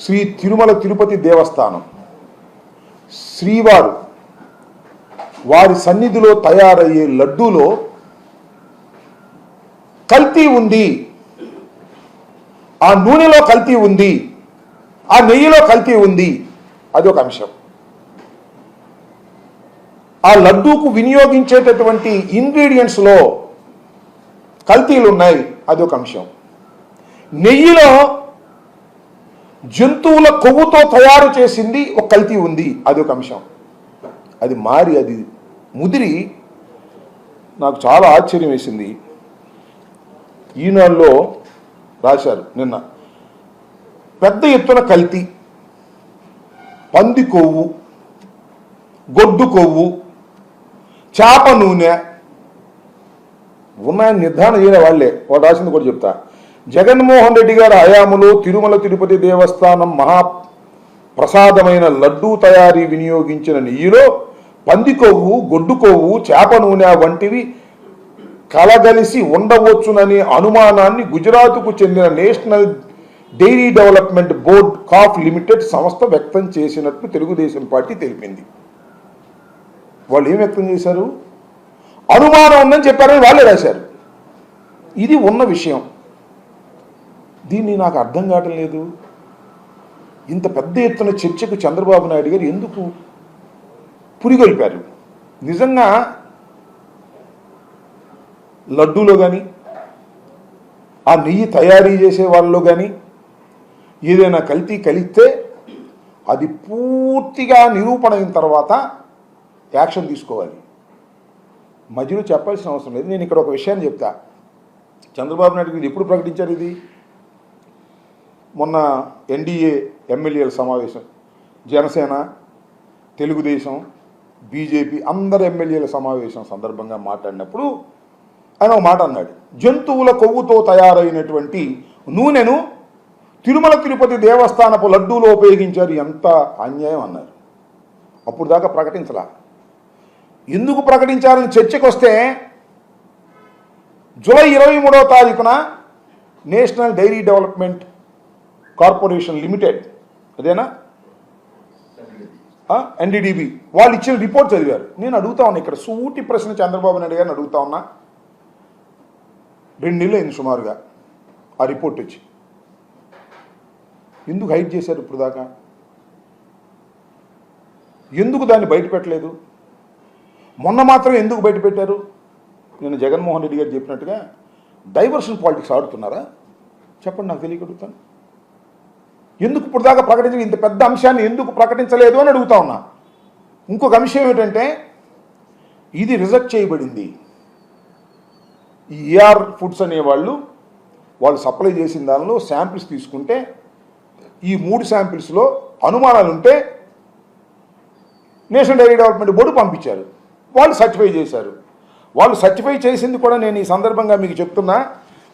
శ్రీ తిరుమల తిరుపతి దేవస్థానం. శ్రీవారు వారి సన్నిధిలో తయారయ్యే లడ్డూలో కల్తీ ఉంది. ఆ నూనెలో కల్తీ ఉంది. ఆ నెయ్యిలో కల్తీ ఉంది. అది ఒక అంశం. ఆ లడ్డూకు వినియోగించేటటువంటి ఇంగ్రీడియంట్స్లో కల్తీలు ఉన్నాయి అది ఒక అంశం. నెయ్యిలో జంతువుల కొవ్వుతో తయారు చేసింది ఒక కల్తీ ఉంది. అది ఒక అంశం. అది మారి అది ముదిరి నాకు చాలా ఆశ్చర్యం వేసింది. ఈనాడులో రాశారు నిన్న. పెద్ద ఎత్తున కల్తీ. పంది కొవ్వు గొడ్డు కొవ్వు చేప నూనె. ఉన్నాయని నిర్ధారణ చేయలే వాళ్ళే. వాడు రాసింది కూడా చెప్తా. జగన్మోహన్ రెడ్డి గారి హయాములో తిరుమల తిరుపతి దేవస్థానం మహా ప్రసాదమైన లడ్డూ తయారీ వినియోగించిన నెయ్యిలో పంది కొవ్వు గొడ్డు కొవ్వు చేప నూనె వంటివి కలగలిసి ఉండవచ్చుననే అనుమానాన్ని గుజరాత్కు చెందిన నేషనల్ డైరీ డెవలప్మెంట్ బోర్డ్ కాఫ్ లిమిటెడ్ సంస్థ వ్యక్తం చేసినట్లు తెలుగుదేశం పార్టీ తెలిపింది. వాళ్ళు ఏం వ్యక్తం చేశారు? అనుమానం ఉందని చెప్పారని వాళ్ళే రాశారు. ఇది ఉన్న విషయం. దీన్ని నాకు అర్థం కావటం లేదు. ఇంత పెద్ద ఎత్తున చర్చకు చంద్రబాబు నాయుడు గారు ఎందుకు పురిగొల్పారు? నిజంగా లడ్డూలో కానీ ఆ నెయ్యి తయారీ చేసే వాళ్ళలో కానీ ఏదైనా కల్తీ కలిస్తే అది పూర్తిగా నిరూపణ అయిన తర్వాత యాక్షన్ తీసుకోవాలి. మధ్యలో చెప్పాల్సిన అవసరం లేదు. నేను ఇక్కడ ఒక విషయాన్ని చెప్తా. చంద్రబాబు నాయుడు గారు ఎప్పుడు ప్రకటించారు ఇది? మొన్న ఎన్డీఏ ఎమ్మెల్యేల సమావేశం జనసేన తెలుగుదేశం బీజేపీ అందరు ఎమ్మెల్యేల సమావేశం సందర్భంగా మాట్లాడినప్పుడు ఆయన ఒక మాట అన్నాడు. జంతువుల కొవ్వుతో తయారైనటువంటి నూనెను తిరుమల తిరుపతి దేవస్థానపు లడ్డూలో ఉపయోగించారు ఎంత అన్యాయం అన్నారు. అప్పుడు దాకా ప్రకటించలా. ఎందుకు ప్రకటించారని చర్చకు వస్తే జూలై ఇరవై మూడవ తారీఖున national dairy development corporation limited. అదేనా? ఎన్డీడీబీ వాళ్ళు ఇచ్చిన రిపోర్ట్ చదివారు. నేను అడుగుతా ఉన్నా ఇక్కడ. సూటి ప్రశ్న చంద్రబాబు నాయుడు గారిని అడుగుతా ఉన్నా. రెండు నెలలు అయింది సుమారుగా ఆ రిపోర్ట్ వచ్చి. ఎందుకు హైట్ చేశారు ఇప్పుడు దాకా ఎందుకు దాన్ని బయట పెట్టలేదు? మొన్న మాత్రం ఎందుకు బయట పెట్టారు? నేను జగన్మోహన్ రెడ్డి గారు చెప్పినట్టుగా డైవర్షన్ పాలిటిక్స్ ఆడుతున్నారా? చెప్పండి నాకు తెలియగలుగుతాను ఎందుకు ఇప్పుడు దాకా ప్రకటించలేదు ఇంత పెద్ద అంశాన్ని ఎందుకు ప్రకటించలేదు అని అడుగుతా ఉన్నా. ఇంకొక అంశం ఏమిటంటే ఇది రిజెక్ట్ చేయబడింది. ఈ ఏఆర్ ఫుడ్స్ అనేవాళ్ళు వాళ్ళు సప్లై చేసిన దానిలో శాంపిల్స్ తీసుకుంటే ఈ మూడు శాంపిల్స్లో అనుమానాలు ఉంటే నేషనల్ డైరీ డెవలప్మెంట్ బోర్డు పంపించారు. వాళ్ళు సర్టిఫై చేశారు. వాళ్ళు సర్టిఫై చేసింది కూడా నేను ఈ సందర్భంగా మీకు చెప్తున్నా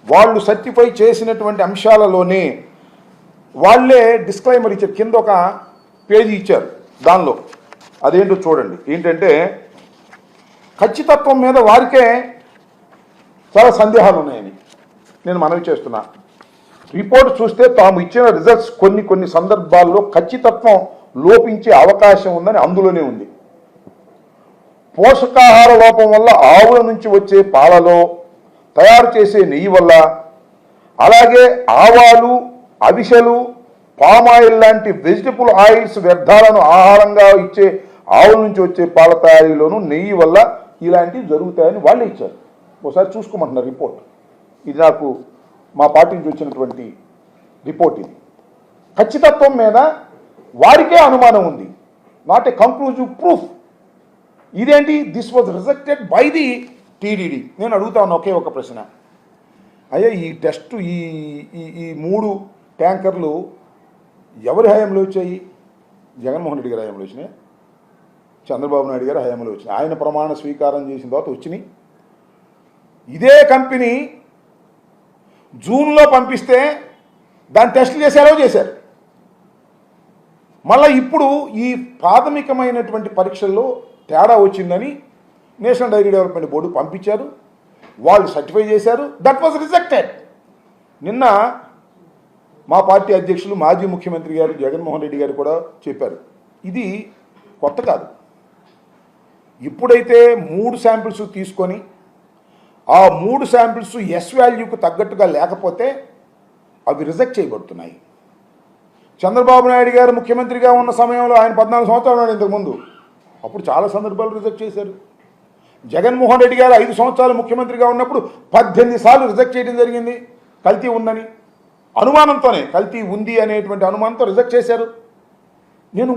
వాళ్ళు సర్టిఫై చేసినటువంటి అంశాలలోనే వాళ్ళే డిస్క్లైమర్ ఇచ్చారు కింద ఒక పేజీ ఇచ్చారు దానిలో. అదేంటో చూడండి. ఏంటంటే ఖచ్చితత్వం మీద వారికే చాలా సందేహాలు ఉన్నాయని నేను మనవి చేస్తున్నా. రిపోర్ట్ చూస్తే తాము ఇచ్చిన రిజల్ట్స్ కొన్ని కొన్ని సందర్భాల్లో ఖచ్చితత్వం లోపించే అవకాశం ఉందని అందులోనే ఉంది. పోషకాహార లోపం వల్ల ఆవుల నుంచి వచ్చే పాలలో తయారు చేసే నెయ్యి వల్ల అలాగే ఆవాలు అవిశలు పామాయిల్ లాంటి వెజిటబుల్ ఆయిల్స్ వ్యర్థాలను ఆహారంగా ఇచ్చే ఆవుల నుంచి వచ్చే పాల తయారీలోను నెయ్యి వల్ల ఇలాంటివి జరుగుతాయని వాళ్ళే ఇచ్చారు. ఒకసారి చూసుకోమంటున్నారు రిపోర్ట్. ఇది నాకు మా పార్టీ నుంచి వచ్చినటువంటి రిపోర్ట్ ఇది. ఖచ్చితత్వం మీద వారికే అనుమానం ఉంది. Not a conclusive proof. ఇదేంటి? This was rejected by the TDD. నేను అడుగుతా ఉన్నా ఒకే ఒక ప్రశ్న. అయ్యా ఈ టెస్ట్ ఈ ఈ ఈ మూడు ట్యాంకర్లు ఎవరి హయాంలో వచ్చాయి? జగన్మోహన్ రెడ్డి గారి హయాంలో వచ్చినాయి? చంద్రబాబు నాయుడు గారి హయాంలో వచ్చినాయి. ఆయన ప్రమాణ స్వీకారం చేసిన తర్వాత వచ్చినాయి. ఇదే కంపెనీ జూన్లో పంపిస్తే దాన్ని టెస్టులు చేశారో చేశారు. మళ్ళీ ఇప్పుడు ఈ ప్రాథమికమైనటువంటి పరీక్షల్లో తేడా వచ్చిందని నేషనల్ డైరీ డెవలప్మెంట్ బోర్డు పంపించారు. వాళ్ళు సర్టిఫై చేశారు. That was rejected. నిన్న మా పార్టీ అధ్యక్షులు మాజీ ముఖ్యమంత్రి గారు జగన్మోహన్ రెడ్డి గారు కూడా చెప్పారు. ఇది కొత్త కాదు. ఇప్పుడైతే మూడు శాంపిల్స్ తీసుకొని ఆ మూడు శాంపిల్స్ ఎస్ వాల్యూకు తగ్గట్టుగా లేకపోతే అవి రిజెక్ట్ చేయబడుతున్నాయి. చంద్రబాబు నాయుడు గారు ముఖ్యమంత్రిగా ఉన్న సమయంలో ఆయన పద్నాలుగు సంవత్సరాలు ఉన్నాడు ఇంతకుముందు అప్పుడు చాలా సందర్భాలు రిజెక్ట్ చేశారు. జగన్మోహన్ రెడ్డి గారు ఐదు సంవత్సరాలు ముఖ్యమంత్రిగా ఉన్నప్పుడు పద్దెనిమిది సార్లు రిజెక్ట్ చేయడం జరిగింది. కల్తీ ఉందని అనుమానంతోనే కల్తీ ఉంది అనేటువంటి అనుమానంతో రిజెక్ట్ చేశారు. నేను